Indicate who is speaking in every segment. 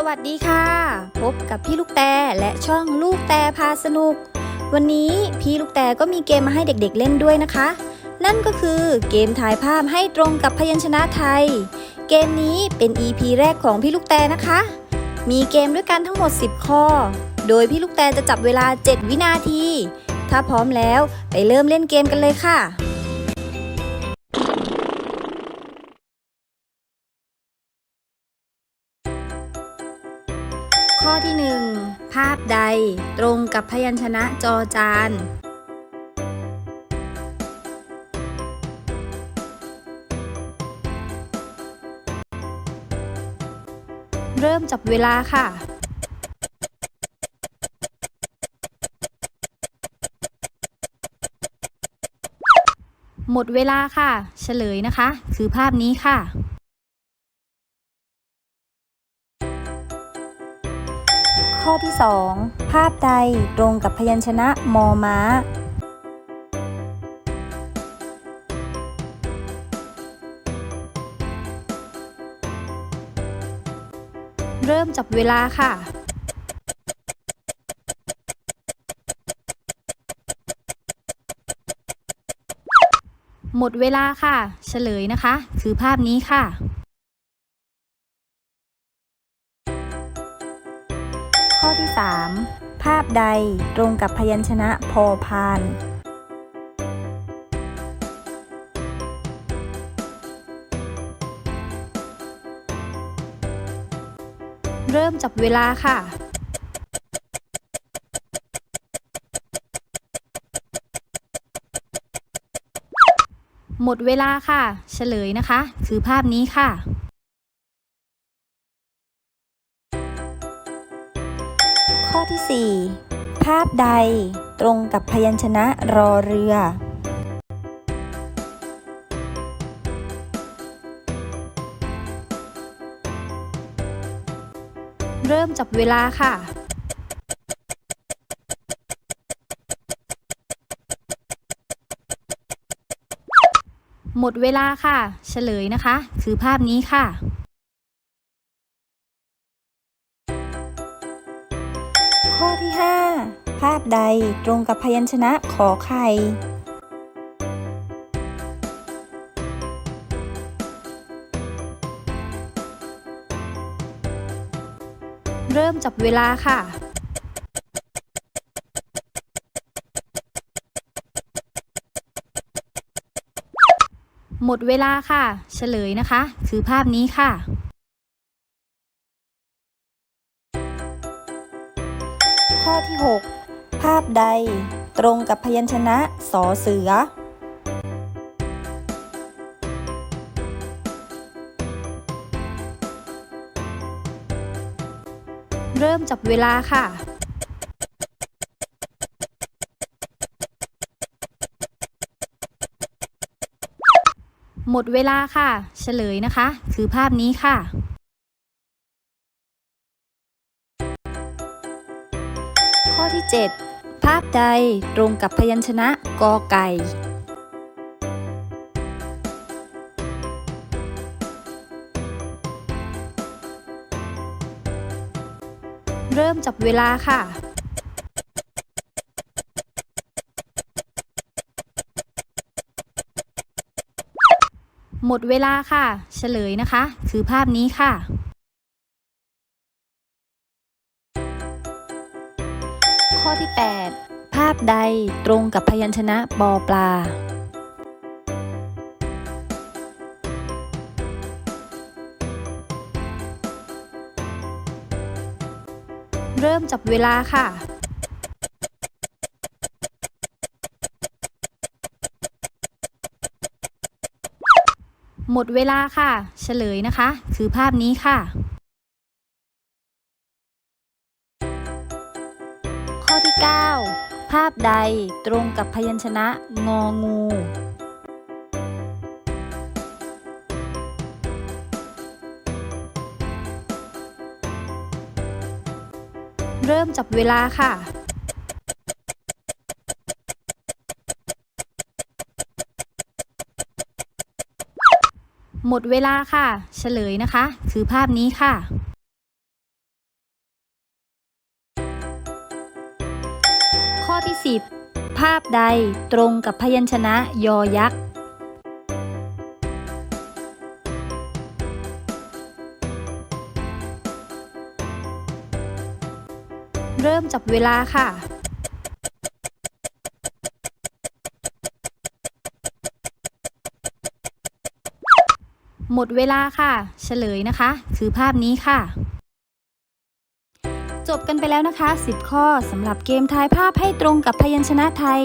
Speaker 1: สวัสดีค่ะ พบกับพี่ลูกแต่และช่องลูกแต่พาสนุก วันนี้พี่ลูกแต่ก็มีเกมมาให้เด็กๆเล่นด้วยนะคะ นั่นก็คือเกมถ่ายภาพให้ตรงกับพยัญชนะไทย เกมนี้เป็น EP แรกของพี่ลูกแต่นะคะ มีเกมด้วยกันทั้งหมด 10 ข้อ โดยพี่ลูกแต่จะจับเวลา 7 วินาที ถ้าพร้อมแล้วไปเริ่มเล่นเกมกันเลยค่ะ ข้อที่ 1 ภาพใดตรงกับพยัญชนะจอจาน เริ่มจับเวลาค่ะ หมดเวลาค่ะ เฉลยนะคะ คือภาพนี้ค่ะ ข้อที่ 2 ภาพใดตรงกับพยัญชนะมอม้า เริ่มจับเวลาค่ะหมดเวลาค่ะ เฉลยนะคะ คือภาพนี้ค่ะ 3 ภาพใดตรงกับพยัญชนะพอพาน เริ่มจับเวลาค่ะหมดเวลาค่ะ เฉลยนะคะ คือภาพนี้ค่ะ ข้อที่ 4 ภาพใดตรงกับพยัญชนะรอเรือ เริ่มจับเวลาค่ะ หมดเวลาค่ะ เฉลยนะคะ คือภาพนี้ค่ะาพใดตรงกับพยัญชนะขอไข่เริ่มจับเวลาค่ะ หมดเวลาค่ะ เฉลยนะคะ คือภาพนี้ค่ะ ข้อที่ 6 ภาพใดตรงกับพยัญชนะสอเสือ เริ่มจับเวลาค่ะ หมดเวลาค่ะ เฉลยนะคะ คือภาพนี้ค่ะ ที่ 7 ภาพใดตรงกับพยัญชนะกอไก่ เริ่มจับเวลาค่ะหมดเวลาค่ะ เฉลยนะคะ คือภาพนี้ค่ะ พใดตรงกับพยัญชนะปอปลา เริ่มจับเวลาค่ะหมดเวลาค่ะ เฉลยนะคะ คือภาพนี้ค่ะ ข้อที่ 9 ภาพใดตรงกับพยัญชนะงองู เริ่มจับเวลาค่ะหมดเวลาค่ะ เฉลยนะคะ คือภาพนี้ค่ะ อที่ 10 ภาพใดตรงกับพยัญชนะยอยักษ์ เริ่มจับเวลาค่ะหมดเวลาค่ะ เฉลยนะคะ คือภาพนี้ค่ะ จบกันไปแล้วนะคะ 10 ข้อสำหรับเกมทายภาพให้ตรงกับพยัญชนะไทย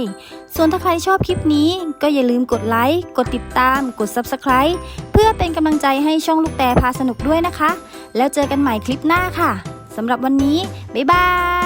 Speaker 1: ส่วนถ้าใครชอบคลิปนี้ ก็อย่าลืมกดไลค์ กดติดตาม กด Subscribe เพื่อเป็นกำลังใจให้ช่องลูกแต่พาสนุกด้วยนะคะ แล้วเจอกันใหม่คลิปหน้าค่ะสำหรับวันนี้ บ๊ายบาย